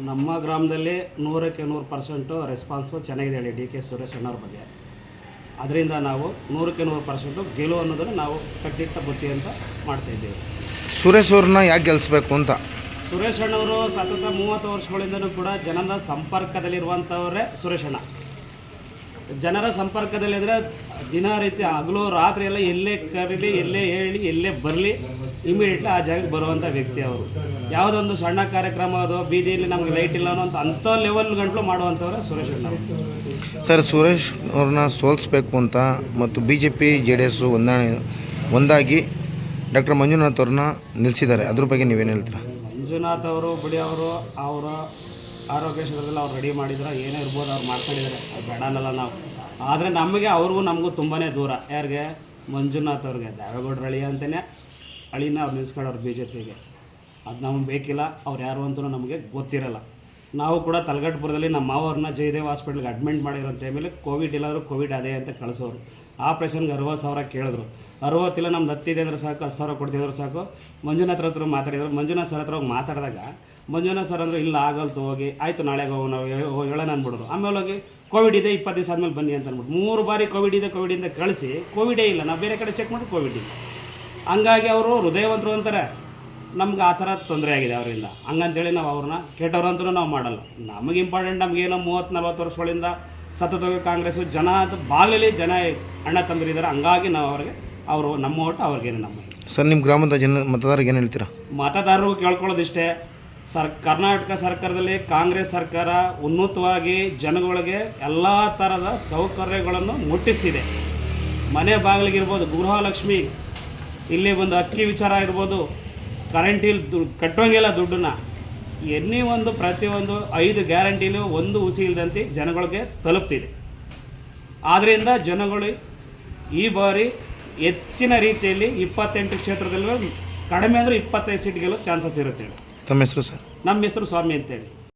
ನಮ್ಮ ಗ್ರಾಮದಲ್ಲಿ ನೂರಕ್ಕೆ ನೂರು ಪರ್ಸೆಂಟು ರೆಸ್ಪಾನ್ಸು ಚೆನ್ನಾಗಿದೆ ಹೇಳಿ ಡಿ ಕೆ ಸುರೇಶ್ ಅಣ್ಣವ್ರ ಬಗ್ಗೆ. ಅದರಿಂದ ನಾವು ನೂರಕ್ಕೆ ನೂರು ಪರ್ಸೆಂಟು ಗೆಲುವು ಅನ್ನೋದನ್ನು ನಾವು ಕಟ್ಟಿಟ್ಟ ಬುತ್ತಿ ಅಂತ ಮಾಡ್ತಾಯಿದ್ದೀವಿ ಸುರೇಶ್ ಅವ್ರನ್ನ ಯಾಕೆ ಗೆಲ್ಲಿಸ್ಬೇಕು ಅಂತ? ಸುರೇಶ್ ಅಣ್ಣವರು ಸತತ ಮೂವತ್ತು ವರ್ಷಗಳಿಂದಲೂ ಕೂಡ ಜನರ ಸಂಪರ್ಕದಲ್ಲಿರುವಂಥವರೇ ಸುರೇಶ್ ಅಣ್ಣ. ಜನರ ಸಂಪರ್ಕದಲ್ಲಿದ್ದರೆ ದಿನ ರೀತಿ ಹಗಲು ರಾತ್ರಿ ಎಲ್ಲ ಎಲ್ಲೇ ಕರೀಲಿ ಎಲ್ಲೇ ಹೇಳಿ ಎಲ್ಲೇ ಬರಲಿ ಇಮಿಡಿಯೇಟ್ಲಿ ಆ ಜಾಗಕ್ಕೆ ಬರುವಂಥ ವ್ಯಕ್ತಿ ಅವರು. ಯಾವುದೊಂದು ಸಣ್ಣ ಕಾರ್ಯಕ್ರಮ ಅದು ಬೀದಿಯಲ್ಲಿ ನಮಗೆ ಲೈಟ್ ಇಲ್ಲ ಅನ್ನೋ ಅಂಥ ಲೆವೆಲ್ ಗಂಟಲು ಮಾಡುವಂಥವ್ರೆ ಸುರೇಶ್ ಅಣ್ಣ ಸರ್ ಸುರೇಶ್ ಅವ್ರನ್ನ ಸೋಲಿಸ್ಬೇಕು ಅಂತ ಮತ್ತು B J P J D S ಒಂದಾಣಿ ಒಂದಾಗಿ ಡಾಕ್ಟರ್ ಮಂಜುನಾಥ್ ಅವ್ರನ್ನ ನಿಲ್ಲಿಸಿದ್ದಾರೆ ಅದ್ರ ಬಗ್ಗೆ ನೀವೇನು ಹೇಳ್ತೀರಾ? ಮಂಜುನಾಥ್ ಅವರು ಬಿಡಿ ಅವರು ಅವರ ಆರೋಗ್ಯ ಕ್ಷೇತ್ರದಲ್ಲಿ ಅವ್ರು ರೆಡಿ ಮಾಡಿದ್ರೆ ಏನೇ ಇರ್ಬೋದು ಅವ್ರು ಮಾಡ್ಕೊಂಡಿದ್ದಾರೆ ಅದು ಬೇಡನಲ್ಲ ಅನ್ನಲ್ಲ ನಾವು. ಆದರೆ ನಮಗೆ ಅವ್ರಿಗೂ ನಮಗೂ ತುಂಬಾ ದೂರ. ಯಾರಿಗೆ? ಮಂಜುನಾಥ್ ಅವ್ರಿಗೆ. ದೇವೇಗೌಡರಳಿ ಅಂತಲೇ ಅಳಿನ ಅವ್ರು ಬಿ ಜೆ ಪಿಗೆ ಅದು ನಮಗೆ ಬೇಕಿಲ್ಲ, ಅವ್ರು ಯಾರು ಅಂತಲೂ ನಮಗೆ ಗೊತ್ತಿರಲ್ಲ. ನಾವು ಕೂಡ ತಲಗಟ್ಟಪುರದಲ್ಲಿ ನಮ್ಮ ಮಾವವ್ರನ್ನ ಜಯದೇವ್ ಹಾಸ್ಪಿಟ್ಲಿಗೆ ಅಡ್ಮಿಟ್ ಮಾಡಿರೋ ಟೈಮಲ್ಲಿ ಕೋವಿಡ್ ಇಲ್ಲಾದರೂ ಕೋವಿಡ್ ಅದೇ ಅಂತ ಕಳಿಸೋರು. ಆಪ್ರೇಷನ್ಗೆ ಅರವತ್ತು ಸಾವಿರ ಕೇಳಿದ್ರು. ಅರವತ್ತಿಲ್ಲ ನಮ್ದು ಹತ್ತಿದೆ ಅಂದ್ರೆ ಸಾಕು, ಹತ್ತು ಸಾವಿರ ಕೊಡ್ತಿದ್ರು ಸಾಕು. ಮಂಜುನಾಥ್ ಹತ್ರ ಮಾತಾಡಿದ್ರು. ಮಂಜುನಾಥ್ ಸರ್ ಹತ್ರ ಹೋಗಿ ಮಾತಾಡಿದಾಗ ಮಂಜುನಾಥ್ ಸರ್ ಅಂದ್ರೆ, ಇಲ್ಲ ಆಗಲ್ತು ಹೋಗಿ, ಆಯಿತು ನಾಳೆಗೆ ಹೋಗಿ ನಾವು ಹೇಳೋಣ ಅಂದ್ಬಿಡೋರು ಆಮೇಲೆ ಹೋಗಿ, ಕೋವಿಡ್ ಇದೆ, ಇಪ್ಪತ್ತು ದಿವಸ ಆದಮೇಲೆ ಬನ್ನಿ ಅಂತ ಅಂದ್ಬಿಟ್ಟು ಮೂರು ಬಾರಿ ಕೋವಿಡ್ ಇದೆ ಕೋವಿಡಿಂದ ಕಳಿಸಿ, ಕೋವಿಡೇ ಇಲ್ಲ. ನಾವು ಬೇರೆ ಕಡೆ ಚೆಕ್ ಮಾಡಿ ಕೋವಿಡ್ ಇಲ್ಲ. ಹಂಗಾಗಿ ಅವರು ಹೃದಯವಂತರು ಅಂತಾರೆ ನಮ್ಗೆ ಆ ಥರ ತೊಂದರೆ ಆಗಿದೆ ಅವರಿಂದ. ಹಂಗಂತೇಳಿ ನಾವು ಅವ್ರನ್ನ ಕೆಟ್ಟವ್ರು ಅಂತೂ ನಾವು ಮಾಡಲ್ಲ. ನಮಗೆ ಇಂಪಾರ್ಟೆಂಟ್ ನಮಗೇನೋ ಮೂವತ್ತು ನಲ್ವತ್ತು ವರ್ಷಗಳಿಂದ ಸತತವಾಗಿ ಕಾಂಗ್ರೆಸ್ ಜನ ಅಂತ ಬಾಗಿಲಲ್ಲಿ ಜನ ಅಣ್ಣ ತಂದಿದ್ದಾರೆ ಹಂಗಾಗಿ ನಾವು ಅವ್ರಿಗೆ ಅವರು ನಮ್ಮ ಓಟು ಅವ್ರಿಗೇನು ನಮ್ಮ ಸರ್ ನಿಮ್ಮ ಗ್ರಾಮದ ಜನ ಮತದಾರರಿಗೆ ಏನು ಹೇಳ್ತೀರಾ? ಮತದಾರರು ಕೇಳ್ಕೊಳ್ಳೋದಿಷ್ಟೇ. ಸರ್ ಕರ್ನಾಟಕ ಸರ್ಕಾರದಲ್ಲಿ ಕಾಂಗ್ರೆಸ್ ಸರ್ಕಾರ ಉನ್ನತವಾಗಿ ಜನಗಳಿಗೆ ಎಲ್ಲ ಥರದ ಸೌಕರ್ಯಗಳನ್ನು ಮುಟ್ಟಿಸ್ತಿದೆ. ಮನೆ ಬಾಗಿಲಿಗಿರ್ಬೋದು ಗೃಹಲಕ್ಷ್ಮಿ ಇಲ್ಲಿ ಒಂದು ಅಕ್ಕಿ ವಿಚಾರ ಇರ್ಬೋದು ಇಲ್ಲಿ ದುಡ್ಡು ಕಟ್ಟೋಂಗಿಲ್ಲ ದುಡ್ಡನ್ನ ಎನ್ನಿ ಒಂದು ಪ್ರತಿಯೊಂದು ಐದು ಗ್ಯಾರಂಟಿಲೂ ಒಂದು ಹುಸಿ ಇಲ್ಲದಂತೆ ಜನಗಳಿಗೆ ತಲುಪ್ತಿದೆ. ಆದ್ದರಿಂದ ಜನಗಳು ಈ ಬಾರಿ ಹೆಚ್ಚಿನ ರೀತಿಯಲ್ಲಿ ಇಪ್ಪತ್ತೆಂಟು ಕ್ಷೇತ್ರದಲ್ಲೂ ಕಡಿಮೆ ಅಂದರೆ ಇಪ್ಪತ್ತೈದು ಸೀಟ್ ಗೆಲ್ಲೋ ಚಾನ್ಸಸ್ ಇರುತ್ತೆ. ತಮ್ಮ ಹೆಸರು ಸರ್? ನಮ್ಮ ಹೆಸರು ಸ್ವಾಮಿ ಅಂತೇಳಿ.